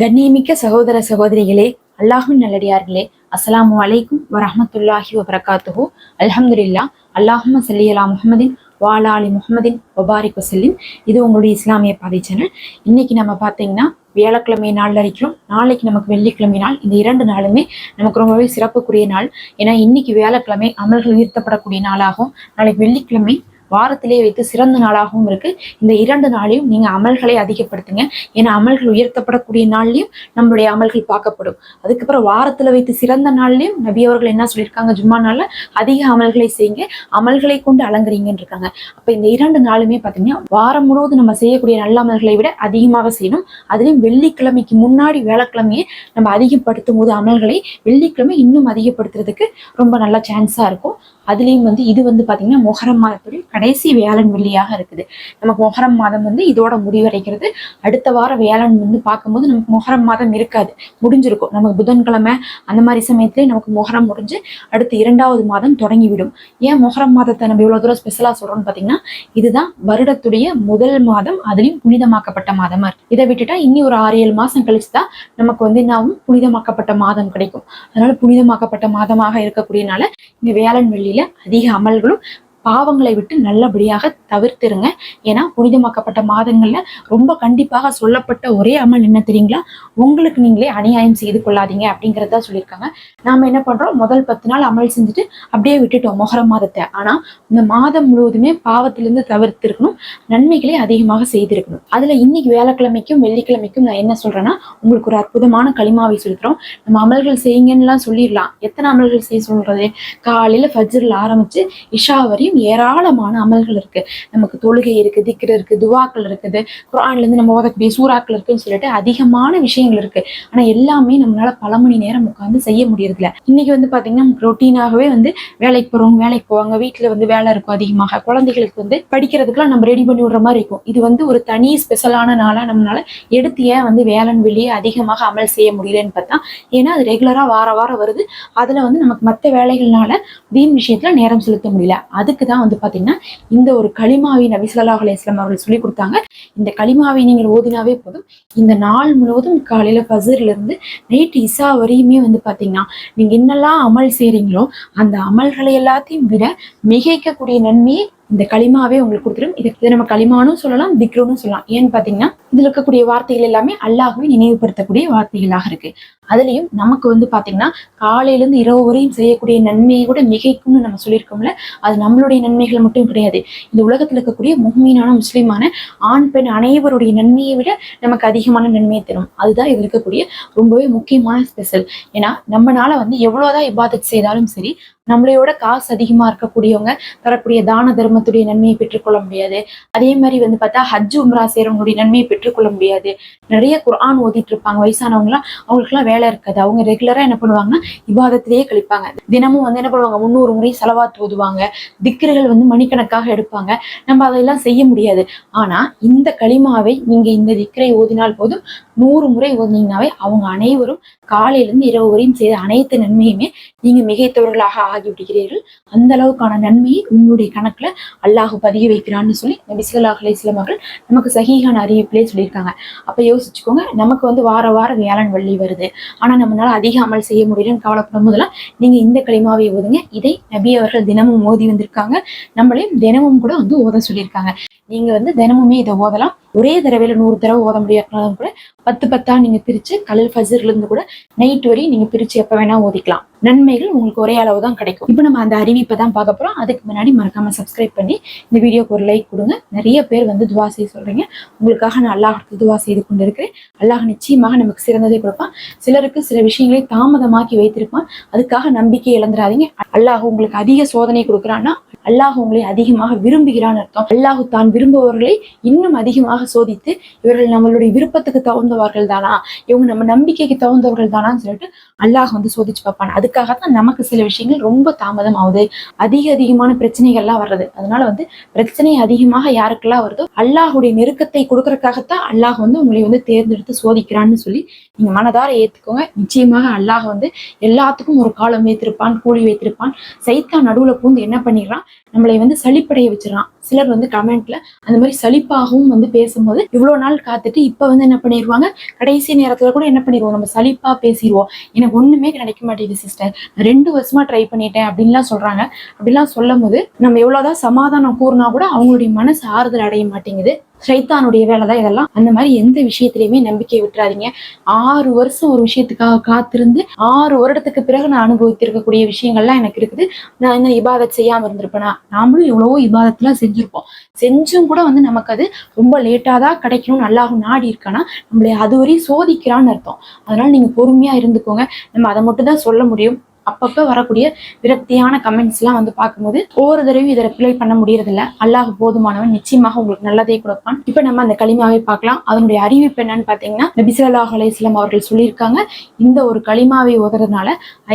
கண்ணியமிக்க சகோதர சகோதரிகளே அல்லாஹின் நல்லடியார்களே அஸ்ஸலாமு அலைக்கும் வரமத்துல்லாஹி வபரகாத்துஹு. அல்ஹம்துலில்லா அல்லாஹும்ம சல்லியலா அலா முஹம்மதின் வாலா அலி முஹம்மதின் வபாரிக் வசல்லிம் இது உங்களுடைய இஸ்லாமிய பாதை சேனல். இன்னைக்கு நம்ம பார்த்தீங்கன்னா வியாழக்கிழமை நாள் இருக்கிறோம் நாளைக்கு நமக்கு வெள்ளிக்கிழமை நாள். இந்த இரண்டு நாளுமே நமக்கு ரொம்பவே சிறப்புக்குரிய நாள். ஏன்னா இன்னைக்கு வியாழக்கிழமை அமல்கள் உயர்த்தப்படக்கூடிய நாளாகும். நாளைக்கு வெள்ளிக்கிழமை வாரத்திலே வைத்து சிறந்த நாளாகவும் இருக்கு. இந்த இரண்டு நாளையும் நீங்க அமல்களை அதிகப்படுத்துங்க. ஏன்னா அமல்கள் உயர்த்தப்படக்கூடிய நாள்லயும் நம்மளுடைய அமல்கள் பார்க்கப்படும். அதுக்கப்புறம் வாரத்துல வைத்து சிறந்த நாள்லயும் நபி அவர்கள் என்ன சொல்லியிருக்காங்க? ஜும்மா நாள்ல அதிக அமல்களை செய்யுங்க. அமல்களை கொண்டு அலங்கரிங்கன்னு இருக்காங்க. அப்ப இந்த இரண்டு நாளுமே பாத்தீங்கன்னா வாரம் முழுவதும் நம்ம செய்யக்கூடிய நல்ல அமல்களை விட அதிகமாக செய்யணும். அதுலயும் வெள்ளிக்கிழமைக்கு முன்னாடி வேலைக்கிழமையை நம்ம அதிகப்படுத்தும் போது அமல்களை வெள்ளிக்கிழமை இன்னும் அதிகப்படுத்துறதுக்கு ரொம்ப நல்ல சான்ஸா இருக்கும். அதுலேயும் வந்து இது வந்து பார்த்தீங்கன்னா மொஹரம் மாதத்துடைய கடைசி வியாழன் வெள்ளியாக இருக்குது. நமக்கு மொஹரம் மாதம் வந்து இதோட முடிவடைகிறது. அடுத்த வாரம் வேளன் வந்து பார்க்கும்போது நமக்கு மொஹரம் மாதம் இருக்காது. முடிஞ்சிருக்கும். நமக்கு புதன்கிழமை அந்த மாதிரி சமயத்திலே நமக்கு மொஹரம் முடிஞ்சு அடுத்த இரண்டாவது மாதம் தொடங்கிவிடும். ஏன் மொஹரம் மாதத்தை நம்ம இவ்வளோ தூரம் ஸ்பெஷலாக சொல்கிறோம்னு பார்த்தீங்கன்னா இதுதான் வருடத்துடைய முதல் மாதம். அதுலேயும் புனிதமாக்கப்பட்ட மாதமாக இருக்கு. இதை விட்டுட்டா இன்னி ஒரு ஆறு ஏழு மாதம் கழிச்சு தான் நமக்கு வந்து என்னாகும் புனிதமாக்கப்பட்ட மாதம் கிடைக்கும். அதனால புனிதமாக்கப்பட்ட மாதமாக இருக்கக்கூடியனால இந்த வேளன் வெள்ளியில அதிக அமல்களும் பாவங்களை விட்டு நல்லபடியாக தவிர்த்துருங்க. ஏன்னா புனிதமாக்கப்பட்ட மாதங்களில் ரொம்ப கண்டிப்பாக சொல்லப்பட்ட ஒரே அமல் என்ன தெரியுங்களா? உங்களுக்கு நீங்களே அநியாயம் செய்து கொள்ளாதீங்க அப்படிங்கிறதா சொல்லியிருக்காங்க. நாம என்ன பண்ணுறோம் முதல் பத்து நாள் அமல் செஞ்சுட்டு அப்படியே விட்டுட்டோம் மொஹரம் மாதத்தை. ஆனால் இந்த மாதம் முழுவதுமே பாவத்திலிருந்து தவிர்த்திருக்கணும். நன்மைகளை அதிகமாக செய்திருக்கணும். அதில் இன்னைக்கு வேலைக்கிழமைக்கும் வெள்ளிக்கிழமைக்கும் நான் என்ன சொல்கிறேன்னா உங்களுக்கு ஒரு அற்புதமான களிமாவை சொல்லித்தரோம் நம்ம அமல்கள் செய்யுங்கன்னுலாம் சொல்லிடலாம். எத்தனை அமல்கள் செய்ய சொல்கிறது காலையில் ஃபஜ்ரில் ஆரம்பித்து இஷா வரையும் ஏராளமான அமல்கள் இருக்கு. நமக்கு தொழுகை இருக்கு திக்ரு இருக்கு துவாக்கள் இருக்குது. குரான்ல இருந்து நம்ம ஓதக்கூடிய சூறாக்கள் இருக்குன்னு சொல்லிட்டு அதிகமான விஷயங்கள் இருக்கு. ஆனா எல்லாமே நம்மளால பல மணி நேரம் உட்காந்து செய்ய முடியறதில்ல. இன்னைக்கு வந்து பாத்தீங்கன்னா ரொட்டீனாகவே வந்து வேலைக்கு போறவங்க வேலைக்கு போவாங்க. வீட்டுல வந்து வேலை இருக்கும் அதிகமாக. குழந்தைகளுக்கு வந்து படிக்கிறதுக்குலாம் நம்ம ரெடி பண்ணி விடுற மாதிரி இருக்கும். இது வந்து ஒரு தனி ஸ்பெஷலான நாளா நம்மளால எடுத்து ஏன் வந்து வேலன் வெளியே அதிகமாக அமல் செய்ய முடியலன்னு பார்த்தா ஏன்னா அது ரெகுலரா வார வாரம் வருது. அதுல வந்து நமக்கு மற்ற வேலைகள்னால தீன் விஷயத்துல நேரம் செலுத்த முடியல. அதுக்கு தான் வந்து பாத்தீங்கன்னா இந்த ஒரு களிமாவை நபி சொல்லாஹ் அலையம் அவர்கள் சொல்லி கொடுத்தாங்க. இந்த களிமாவை நீங்கள் ஓதினாவே போதும். இந்த நாள் முழுவதும் காலையில ஃபஜர்ல இருந்து நைட் இசா வரையுமே வந்து பாத்தீங்கன்னா நீங்க என்னெல்லாம் அமல் செய்றீங்களோ அந்த அமல்களை எல்லாத்தையும் விட மிகைக்கக்கூடிய நன்மையை இந்த களிமாவே உங்களுக்கு கொடுத்துரும். இதை நம்ம களிமானும் சொல்லலாம் திக்ரோனும் சொல்லலாம். ஏன்னு பாத்தீங்கன்னா இதுல இருக்கக்கூடிய வார்த்தைகள் எல்லாமே அல்லாஹ்வை நினைவுபடுத்தக்கூடிய வார்த்தைகளாக இருக்கு. அதுலயும் நமக்கு வந்து பாத்தீங்கன்னா காலையில இருந்து இரவு வரையும் செய்யக்கூடிய நன்மையை கூட மிகைக்கும்னு நம்ம சொல்லியிருக்கோம்ல அது நம்மளுடைய நன்மைகள் மட்டும் கிடையாது. இந்த உலகத்துல இருக்கக்கூடிய முஹ்மீனான முஸ்லீமான ஆண் பெண் அனைவருடைய நன்மையை விட நமக்கு அதிகமான நன்மையை தரும். அதுதான் இது இருக்கக்கூடிய ரொம்பவே முக்கியமான ஸ்பெஷல் ஏன்னா நம்மனால வந்து எவ்வளவுதான் இபாதத் செய்தாலும் சரி நம்மளையோட காசு அதிகமா இருக்கக்கூடியவங்க தரக்கூடிய தான தர்மத்துடைய நன்மையை பெற்றுக்கொள்ள முடியாது. அதே மாதிரி வந்து பார்த்தா ஹஜ் உம்ரா செய்றவங்களுடைய நன்மையை பெற்றுக்கொள்ள முடியாது. நிறைய குர்ஆன் ஓதிட்டு இருப்பாங்க வயசானவங்களாம் அவங்களுக்குலாம் வேலை இருக்காது. அவங்க ரெகுலரா என்ன பண்ணுவாங்கன்னா விவாதத்திலேயே கழிப்பாங்க. தினமும் வந்து என்ன பண்ணுவாங்க முந்நூறு முறை செலவாத்து ஓதுவாங்க. திக்கர்கள் வந்து மணிக்கணக்காக எடுப்பாங்க. நம்ம அதெல்லாம் செய்ய முடியாது. ஆனா இந்த களிமாவை நீங்க இந்த திக்கரை ஓதினால் போதும் நூறு முறை ஓதினீங்கனாவே அவங்க அனைவரும் காலையில இருந்து இரவு வரையும் செய்த அனைத்து நன்மையுமே நீங்க மிகைத்தவர்களாக ஆகிவிடுகிறீர்கள். அந்த அளவுக்கான நன்மையை உங்களுடைய கணக்குல அல்லாஹ் பதிய வைக்கிறான்னு சொல்லி நபி ஸல்லல்லாஹு அவர்கள் நமக்கு சகிகான அறிவிப்பிலே சொல்லியிருக்காங்க. அப்ப யோசிச்சுக்கோங்க நமக்கு வந்து வார வாரம் வியாழன் வள்ளி வருது. ஆனா நம்மளால அதிக அமல் செய்ய முடியலன்னு கவலைப்படும் போதெல்லாம் நீங்க இந்த களிமாவை ஓதுங்க. இதை நபி அவர்கள் தினமும் ஓதி வந்திருக்காங்க. நம்மளையும் தினமும் கூட வந்து ஓத சொல்லியிருக்காங்க. நீங்க வந்து தினமுமே இதை ஓதலாம். ஒரே தடவையில நூறு தடவை ஓத முடியாதுனாலும் கூட பத்து பத்தா நீங்க பிரிச்சு கலல் ஃபஜர்ல இருந்து கூட நைட் வரையும் நீங்க பிரிச்சு எப்ப வேணா ஓதிக்கலாம். நன்மைகள் உங்களுக்கு ஒரே அளவு தான் கிடைக்கும். இப்போ நம்ம அந்த அறிவிப்பை தான் பார்க்க போறோம். அதுக்கு முன்னாடி மறக்காம சப்ஸ்கிரைப் பண்ணி இந்த வீடியோக்கு ஒரு லைக் கொடுங்க. நிறைய பேர் வந்து துவா செய்ய சொல்றீங்க. உங்களுக்காக நான் அல்லாஹ் துவா செய்து கொண்டிருக்கிறேன். அல்லாஹ் நிச்சயமாக நமக்கு சிறந்ததை கொடுப்பான். சிலருக்கு சில விஷயங்களை தாமதமாக்கி வைத்திருப்பான். அதுக்காக நம்பிக்கை இழந்துடாதீங்க. அல்லாஹ் உங்களுக்கு அதிக சோதனை கொடுக்குறான்னா அல்லாஹ் உங்களை அதிகமாக விரும்புகிறான்னு அர்த்தம். அல்லாஹு தான் விரும்புபவர்களை இன்னும் அதிகமாக சோதித்து இவர்கள் நம்மளுடைய விருப்பத்துக்கு தகுந்தவர்கள் தானா? இவங்க நம்ம நம்பிக்கைக்கு தகுந்தவர்கள் தானான்னு சொல்லிட்டு அல்லாஹ் வந்து சோதிச்சு பார்ப்பான். அதுக்காகத்தான் நமக்கு சில விஷயங்கள் ரொம்ப தாமதம் ஆகுது அதிக அதிகமான பிரச்சனைகள்லாம் வர்றது. அதனால வந்து பிரச்சனை அதிகமாக யாருக்கெல்லாம் வருதோ அல்லாஹுடைய நெருக்கத்தை கொடுக்கறதுக்காகத்தான் அல்லாஹ் வந்து உங்களை வந்து தேர்ந்தெடுத்து சோதிக்கிறான்னு சொல்லி நீங்க மனதார ஏத்துக்கோங்க. நிச்சயமாக அல்லாஹ் வந்து எல்லாத்துக்கும் ஒரு காலம் வைத்திருப்பான் கூலி வைத்திருப்பான். சைத்தா நடுவுல பூந்து என்ன பண்ணிடுறான்? நம்மளை வந்து சலிப்படைய வச்சிடறான். சிலர் வந்து கமெண்ட்ல அந்த மாதிரி சலிப்பாகவும் வந்து பேசும்போது இவ்வளோ நாள் காத்துட்டு இப்போ வந்து என்ன பண்ணிடுவாங்க கடைசி நேரத்தில் கூட என்ன பண்ணிடுவோம் நம்ம சலிப்பாக பேசிடுவோம் எனக்கு ஒன்றுமே கிடைக்க மாட்டேங்குது சிஸ்டர் ரெண்டு வருஷமா ட்ரை பண்ணிட்டேன் அப்படின்லாம் சொல்றாங்க. அப்படிலாம் சொல்லும் போது நம்ம எவ்வளோதான் சமாதானம் கூறினா கூட அவங்களுடைய மனசு ஆறுதல் அடைய மாட்டேங்குது. சைத்தானுடைய வேலை தான் இதெல்லாம். அந்த மாதிரி எந்த விஷயத்திலையுமே நம்பிக்கை விட்டுறாதீங்க. ஆறு வருஷம் ஒரு விஷயத்துக்காக காத்திருந்து ஆறு வருடத்துக்கு பிறகு நான் அனுபவித்திருக்கக்கூடிய விஷயங்கள்லாம் எனக்கு இருக்குது. நான் என்ன இபாதத் செய்யாம இருந்திருப்பேனா? நாமளும் எவ்வளவோ இபாதத்லாம் செஞ்சிருப்போம். செஞ்சும் கூட வந்து நமக்கு அது ரொம்ப லேட்டாக தான் கிடைக்கணும்னு அல்லாஹ் நாடி இருக்கானா? நம்மளை அதுவரையும் சோதிக்கிறான்னு அர்த்தம். அதனால நீங்க பொறுமையா இருந்துக்கோங்க. நம்ம அதை மட்டும் தான் சொல்ல முடியும். அப்பப்போ வரக்கூடிய விரக்தியான கமெண்ட்ஸ்லாம் வந்து பார்க்கும்போது ஒவ்வொரு தடவையும் இதை ரிப்ளை பண்ண முடியறதில்ல. அல்லாஹ் போதுமானவன் நிச்சயமாக உங்களுக்கு நல்லதே கொடுப்பான். இப்போ நம்ம அந்த களிமாவை பார்க்கலாம். அதனுடைய அறிவிப்பு என்னன்னு பார்த்தீங்கன்னா நபிசல்லாஹ் அலையம் அவர்கள் சொல்லியிருக்காங்க இந்த ஒரு களிமாவை ஓதுறதுனால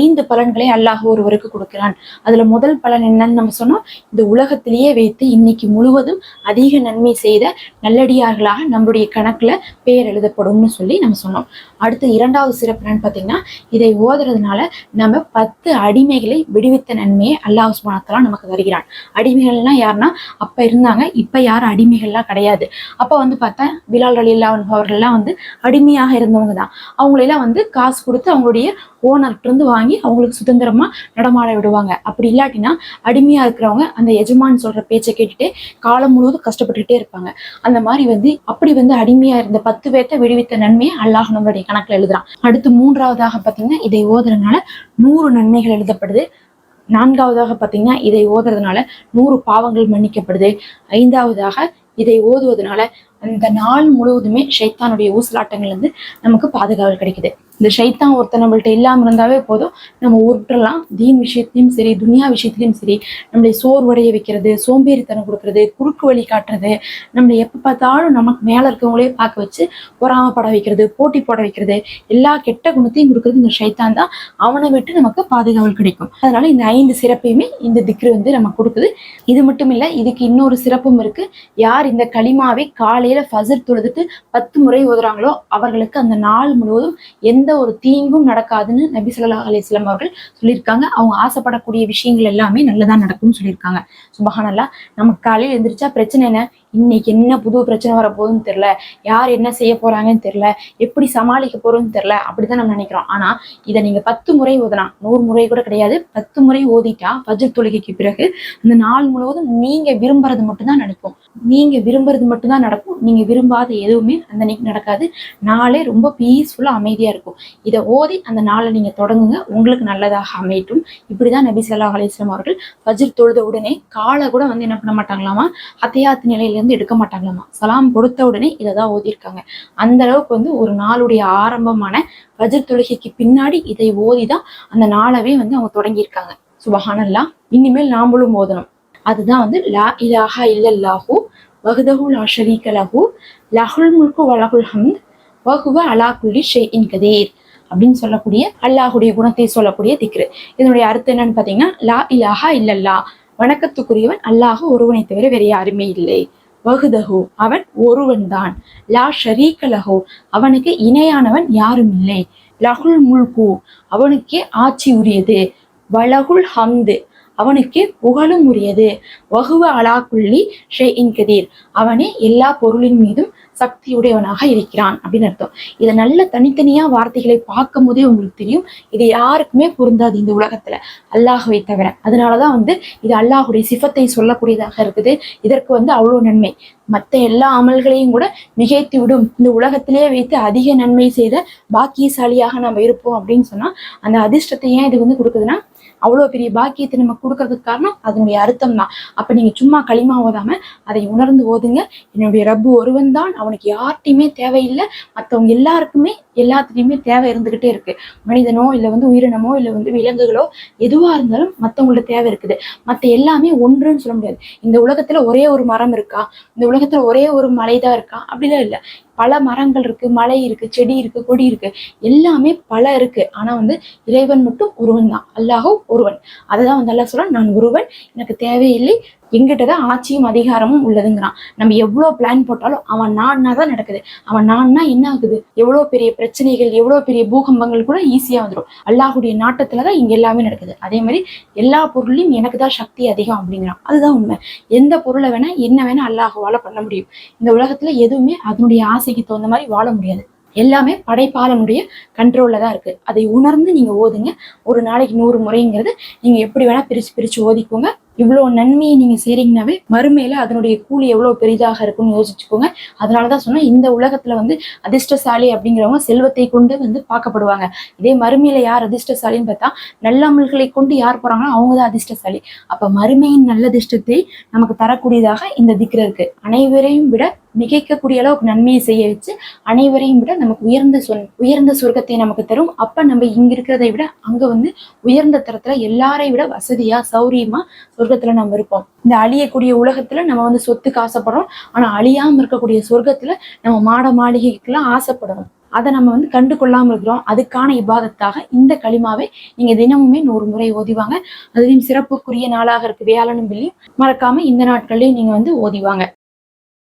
ஐந்து பலன்களை அல்லாஹ் ஒருவருக்கு கொடுக்கிறான். அதுல முதல் பலன் என்னன்னு நம்ம சொன்னோம். இந்த உலகத்திலேயே வைத்து இன்னைக்கு முழுவதும் அதிக நன்மை செய்த நல்லடியார்களாக நம்மளுடைய கணக்குல பெயர் எழுதப்படும்னு சொல்லி நம்ம சொன்னோம். அடுத்து இரண்டாவது சிறப்பு என்னன்னு பார்த்தீங்கன்னா இதை ஓதுறதுனால நம்ம பத்து அடிமைகளை விடுவித்த நன்மையை அல்லாஹ் சுபானத்தலா நமக்கு தருகிறான். அடிமைகள்லாம் யாருன்னா அப்ப இருந்தாங்க இப்ப யாரும் அடிமைகள்லாம் கிடையாது. அப்ப வந்து பார்த்தா பிலால் அலி அவர்கள்லாம் வந்து அடிமையாக இருந்தவங்க தான். அவங்களெல்லாம் வந்து காசு கொடுத்து அவங்களுடைய ஓனர்கிட்ட இருந்து வாங்கி அவங்களுக்கு சுதந்திரமா நடமாட விடுவாங்க. அப்படி இல்லாட்டினா அடிமையா இருக்கிறவங்க அந்த எஜமான் சொல்ற பேச்சை கேட்டுட்டு காலம் முழுவதும் கஷ்டப்பட்டுட்டே இருப்பாங்க. அந்த மாதிரி வந்து அப்படி வந்து அடிமையா இருந்த பத்து பேர்த்த விடுவித்த நன்மையை அல்லாஹ் நம்மளுடைய கணக்குல எழுதுறான். அடுத்து மூன்றாவதாக பாத்தீங்கன்னா இதை ஓதுறதுனால நூறு நன்மைகள் எழுதப்படுது. நான்காவதாக பார்த்தீங்கன்னா இதை ஓதுறதுனால நூறு பாவங்கள் மன்னிக்கப்படுது. ஐந்தாவதாக இதை ஓதுவதனால அந்த நாள் முழுவதுமே ஷைத்தானுடைய ஊசலாட்டங்கள்லேருந்து நமக்கு பாதுகாவல் கிடைக்குது. இந்த ஷைத்தான் ஒருத்தர் நம்மள்ட்ட இல்லாமல் இருந்தாவே போதும். நம்ம உருட்டலாம். தீன் விஷயத்திலையும் சரி துனியா விஷயத்திலையும் சரி நம்மளை சோர்வடைய வைக்கிறது சோம்பேறித்தனம் கொடுக்கறது குறுக்கு வழி காட்டுறது நம்மளை எப்போ பார்த்தாலும் நமக்கு மேலே இருக்கவங்களே பார்க்க வச்சு பொறாமப்பட வைக்கிறது போட்டி போட வைக்கிறது எல்லா கெட்ட குணத்தையும் கொடுக்கறது இந்த ஷைத்தான் தான். அவனை விட்டு நமக்கு பாதுகாவல் கிடைக்கும். அதனால இந்த ஐந்து சிறப்பையுமே இந்த திக்ரு வந்து நம்ம கொடுக்குது. இது மட்டும் இல்லை இதுக்கு இன்னொரு சிறப்பும் இருக்கு. யார் இந்த களிமாவை காலையில ஃபசர் தொழுதுட்டு பத்து முறை ஓதுறாங்களோ அவர்களுக்கு அந்த நாள் முழுவதும் எந்த ஒரு தீங்கும் நடக்காதுன்னு நபி சொல்லா அலிஸ்லாம் அவர்கள் சொல்லியிருக்காங்க. அவங்க ஆசைப்படக்கூடிய விஷயங்கள் எல்லாமே நல்லதா நடக்கும்னு சொல்லியிருக்காங்க. சுபஹானல்லாஹ் நமக்கு காலையில் எழுந்திரிச்சா பிரச்சனை என்ன? இன்னைக்கு என்ன புது பிரச்சனை வரப்போகுதுன்னு தெரில யார் என்ன செய்ய போறாங்கன்னு தெரில எப்படி சமாளிக்க போறோம்னு தெரில அப்படிதான் நம்ம நினைக்கிறோம். ஆனா இதை நீங்க பத்து முறை ஓதலாம் நூறு முறை கூட கிடையாது. பத்து முறை ஓதிட்டா பஜ்ஜர் தொழுகைக்கு பிறகு அந்த நாள் முழுவதும் நீங்க விரும்புறது மட்டும்தான் நடக்கும். நீங்க விரும்புறது மட்டும்தான் நடக்கும். நீங்க விரும்பாத எதுவுமே அந்த அன்னைக்கு நடக்காது. நாளே ரொம்ப பீஸ்ஃபுல்லா அமைதியா இருக்கும். இதை ஓதி அந்த நாளை நீங்க தொடங்குங்க. உங்களுக்கு நல்லதாக அமையட்டும். இப்படிதான் நபி சல்லா அலிஸ்லாம் அவர்கள் ஃபஜ்ர் தொழுத உடனே காலை கூட வந்து என்ன பண்ண மாட்டாங்களாமா? அத்தையாத்து நிலையிலேருந்து வந்து எடுக்க மாட்டாங்களாமா? சலாம் கொடுத்த உடனே இதை தான் ஓதியிருக்காங்க. அந்த அளவுக்கு வந்து ஒரு நாளுடைய ஆரம்பமான ஃபஜ்ர் தொழுகைக்கு பின்னாடி இதை ஓதி தான் அந்த நாளவே வந்து அவங்க தொடங்கியிருக்காங்க. சுபஹானல்லா இனிமேல் நாமளும் ஓதணும். அதுதான் வந்து லா இலாஹா இல்லல்லாஹு வகுதஹு லா ஷரீக லஹு லஹுல் முல்கு வலகுல் ஹம்த் வகுவ அலா குல்லி ஷைஇன் கதீர் அப்படின்னு சொல்லக்கூடிய அல்லாஹுடைய குணத்தை சொல்லக்கூடிய திக்ரு. இதனுடைய அர்த்தம் என்னன்னு பார்த்தீங்கன்னா லா இலாஹா இல்லல்லா வணக்கத்துக்குரியவன் அல்லாஹ் ஒருவனை தவிர வேற யாருமே இல்லை. வகுதகு அவன் ஒருவன்தான். லா ஷரீகலஹோ அவனுக்கு இணையானவன் யாரும் இல்லை. லகுல் முல்கு அவனுக்கே ஆட்சி உரியது. வலகுல் ஹம்து அவனுக்கு புகழும் உரியது. வகுவ அலாக்குள்ளி ஷே இன்கதீர் அவனே எல்லா பொருளின் மீதும் சக்தியுடையவனாக இருக்கிறான் அப்படின்னு அர்த்தம். இதை நல்ல தனித்தனியா வார்த்தைகளை பார்க்கும் போதே உங்களுக்கு தெரியும். இது யாருக்குமே பொருந்தாது இந்த உலகத்துல. அல்லாஹுவை தவிர. அதனாலதான் வந்து இது அல்லாஹுடைய சிஃபத்தை சொல்லக்கூடியதாக இருக்குது. இதற்கு வந்து அவ்வளோ நன்மை. மற்ற எல்லா அமல்களையும் கூட மிகைத்து விடும். இந்த உலகத்திலேயே வைத்து அதிக நன்மை செய்த பாக்கியசாலியாக நம்ம இருப்போம் அப்படின்னு சொன்னா அந்த அதிர்ஷ்டத்தை ஏன் இது வந்து கொடுக்குதுன்னா அவ்வளோ பெரிய பாக்கியத்தை நம்ம கொடுக்கறதுக்கு காரணம் அதனுடைய அர்த்தம் தான் அப்ப நீங்க சும்மா களிமா ஓதாம அதை உணர்ந்து ஓதுங்க. என்னுடைய ரப்பு ஒருவன் தான். அவனுக்கு யார்ட்டையுமே தேவையில்லை. மற்றவங்க எல்லாருக்குமே எல்லாத்துலேயுமே தேவை இருந்துகிட்டே இருக்கு. மனிதனோ இல்லை வந்து உயிரினமோ இல்லை வந்து விலங்குகளோ எதுவா இருந்தாலும் மற்றவங்கள்ட்ட தேவை இருக்குது. மற்ற எல்லாமே ஒன்றுன்னு சொல்ல முடியாது. இந்த உலகத்துல ஒரே ஒரு மரம் இருக்கா? இந்த உலகத்துல ஒரே ஒரு மலை தான் இருக்கா? அப்படிலாம் இல்லை. பல மரங்கள் இருக்கு மலை இருக்கு செடி இருக்கு கொடி இருக்கு. எல்லாமே பல இருக்கு. ஆனா வந்து இறைவன் மட்டும் ஒருவன் தான். அல்லாஹோ ஒருவன். அதை தான் வந்து அல்லாஹ் சொல்றான் நான் ஒருவன் எனக்கு தேவையில்லை எங்கிட்ட தான் ஆட்சியும் அதிகாரமும் உள்ளதுங்கிறான். நம்ம எவ்வளோ பிளான் போட்டாலும் அவன் நான்னா தான் நடக்குது. அவன் நான்னா என்ன ஆகுது? எவ்வளோ பெரிய பிரச்சனைகள் எவ்வளோ பெரிய பூகம்பங்கள் கூட ஈஸியாக வந்துடும் அல்லாஹுடைய நாட்டத்தில் தான் இங்கே எல்லாமே நடக்குது. அதே மாதிரி எல்லா பொருளையும் எனக்கு தான் சக்தி அதிகம் அப்படிங்கிறான். அதுதான் உண்மை. எந்த பொருளை வேணா என்ன வேணா அல்லாஹுவால பண்ண முடியும். இந்த உலகத்தில் எதுவுமே அதனுடைய ஆசைக்கு தகுந்த மாதிரி வாழ முடியாது. எல்லாமே படைப்பாளனுடைய கண்ட்ரோல்ல தான் இருக்கு. அதை உணர்ந்து நீங்க ஓதுங்க. ஒரு நாளைக்கு நூறு முறைங்கிறது நீங்க எப்படி வேணா பிரிச்சு பிரிச்சு ஓதிக்கோங்க. இவ்வளோ நன்மையை நீங்கள் செய்கிறீங்கனாவே மறுமையில் அதனுடைய கூலி எவ்வளோ பெரிதாக இருக்கும்னு யோசிச்சுக்கோங்க. அதனாலதான் சொன்னால் இந்த உலகத்தில் வந்து அதிர்ஷ்டசாலி அப்படிங்கிறவங்க செல்வத்தை கொண்டு வந்து பார்க்கப்படுவாங்க. இதே மறுமையில் யார் அதிர்ஷ்டசாலின்னு பார்த்தா நல்ல அமல்களை கொண்டு யார் போகிறாங்களோ அவங்க தான் அதிர்ஷ்டசாலி. அப்போ மறுமையின் நல்ல அதிர்ஷ்டத்தை நமக்கு தரக்கூடியதாக இந்த திக்ர இருக்குது அனைவரையும் விட மிகைக்கக்கூடிய அளவுக்கு நன்மையை செய்ய வச்சு அனைவரையும் விட நமக்கு உயர்ந்த சொல் உயர்ந்த சொர்க்கத்தை நமக்கு தரும். அப்ப நம்ம இங்க இருக்கிறதை விட அங்க வந்து உயர்ந்த தரத்துல எல்லாரை விட வசதியா சௌரியமா சொர்க்கத்துல நம்ம இருப்போம். இந்த அழியக்கூடிய உலகத்துல நம்ம வந்து சொத்துக்கு ஆசைப்படுறோம். ஆனா அழியாம இருக்கக்கூடிய சொர்க்கத்துல நம்ம மாட மாளிகைக்கெல்லாம் ஆசைப்படணும் அதை நம்ம வந்து கண்டு கொள்ளாமல் இருக்கிறோம். அதுக்கான இபாதத்தாக இந்த களிமாவை நீங்க தினமுமே நூறு முறை ஓதிவாங்க அதுலயும் சிறப்புக்குரிய நாளாக இருக்கு. வியாழனும் வெள்ளியும். மறக்காம இந்த நாட்கள்லயும் நீங்க வந்து ஓதிவாங்க